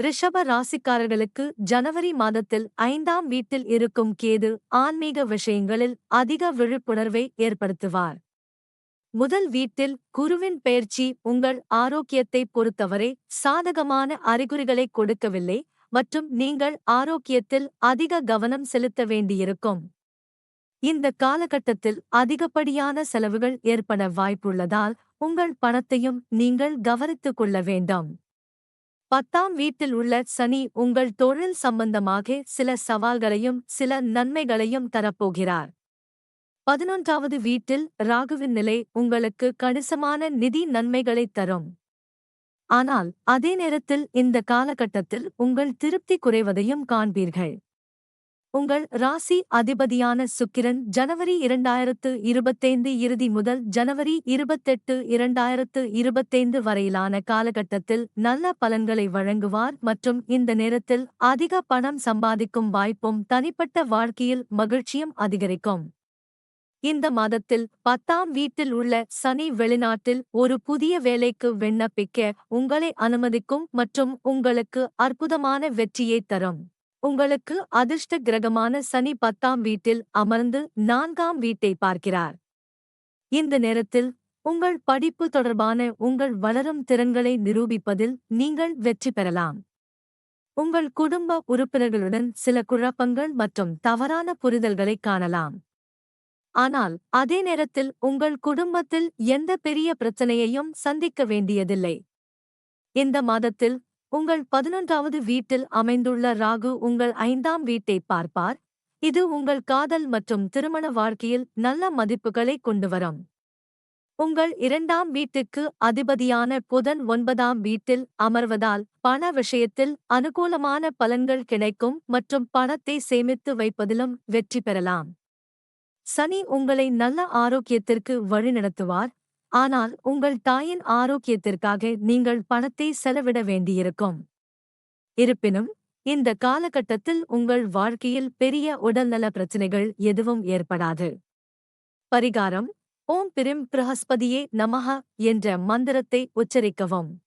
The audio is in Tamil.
ரிஷப ராசிக்காரர்களுக்கு ஜனவரி மாதத்தில் ஐந்தாம் வீட்டில் இருக்கும் கேது ஆன்மீக விஷயங்களில் அதிக விழிப்புணர்வை ஏற்படுத்துவார். முதல் வீட்டில் குருவின் பெயர்ச்சி உங்கள் ஆரோக்கியத்தை பொறுத்தவரை சாதகமான அறிகுறிகளை கொடுக்கவில்லை மற்றும் நீங்கள் ஆரோக்கியத்தில் அதிக கவனம் செலுத்த வேண்டியிருக்கும். இந்த காலகட்டத்தில் அதிகப்படியான செலவுகள் ஏற்பட வாய்ப்புள்ளதால் உங்கள் பணத்தையும் நீங்கள் கவனித்துக் கொள்ள வேண்டும். பத்தாம் வீட்டில் உள்ள சனி உங்கள் தொழில் சம்பந்தமாக சில சவால்களையும் சில நன்மைகளையும் தரப்போகிறார். பதினொன்றாவது வீட்டில் ராகுவின் நிலை உங்களுக்கு கணிசமான நிதி நன்மைகளை தரும். ஆனால் அதே நேரத்தில் இந்த காலகட்டத்தில் உங்கள் திருப்தி குறைவதையும் காண்பீர்கள். உங்கள் ராசி அதிபதியான சுக்கிரன் ஜனவரி இரண்டாயிரத்து இருபத்தைந்து இறுதி முதல் ஜனவரி இருபத்தெட்டு இரண்டாயிரத்து இருபத்தைந்து வரையிலான காலகட்டத்தில் நல்ல பலன்களை வழங்குவார் மற்றும் இந்த நேரத்தில் அதிக பணம் சம்பாதிக்கும் வாய்ப்பும் தனிப்பட்ட வாழ்க்கையில் மகிழ்ச்சியும் அதிகரிக்கும். இந்த மாதத்தில் பத்தாம் வீட்டில் உள்ள சனி வெளிநாட்டில் ஒரு புதிய வேலைக்கு விண்ணப்பிக்க உங்களை அனுமதிக்கும் மற்றும் உங்களுக்கு அற்புதமான வெற்றியை தரும். உங்களுக்கு அதிர்ஷ்ட கிரகமான சனி பத்தாம் வீட்டில் அமர்ந்து நான்காம் வீட்டை பார்க்கிறார். இந்த நேரத்தில் உங்கள் படிப்பு தொடர்பான உங்கள் வளரும் திறன்களை நிரூபிப்பதில் நீங்கள் வெற்றி பெறலாம். உங்கள் குடும்ப உறுப்பினர்களுடன் சில குழப்பங்கள் மற்றும் தவறான புரிதல்களை காணலாம். ஆனால் அதே நேரத்தில் உங்கள் குடும்பத்தில் எந்த பெரிய பிரச்சனையையும் சந்திக்க வேண்டியதில்லை. இந்த மாதத்தில் உங்கள் பதினொன்றாவது வீட்டில் அமைந்துள்ள ராகு உங்கள் ஐந்தாம் வீட்டை பார்ப்பார். இது உங்கள் காதல் மற்றும் திருமண வாழ்க்கையில் நல்ல மதிப்புகளை கொண்டுவரும். உங்கள் இரண்டாம் வீட்டுக்கு அதிபதியான புதன் ஒன்பதாம் வீட்டில் அமர்வதால் பண விஷயத்தில் அனுகூலமான பலன்கள் கிடைக்கும் மற்றும் பணத்தை சேமித்து வைப்பதிலும் வெற்றி பெறலாம். சனி உங்களை நல்ல ஆரோக்கியத்திற்கு வழிநடத்துவார். ஆனால் உங்கள் தாயின் ஆரோக்கியத்திற்காக நீங்கள் பணத்தை செலவிட வேண்டியிருக்கும். இருப்பினும் இந்த காலகட்டத்தில் உங்கள் வாழ்க்கையில் பெரிய உடல்நல பிரச்சினைகள் எதுவும் ஏற்படாது. பரிகாரம் ஓம் பிரிம் பிரஹஸ்பதியே நமஹ என்ற மந்திரத்தை உச்சரிக்கவும்.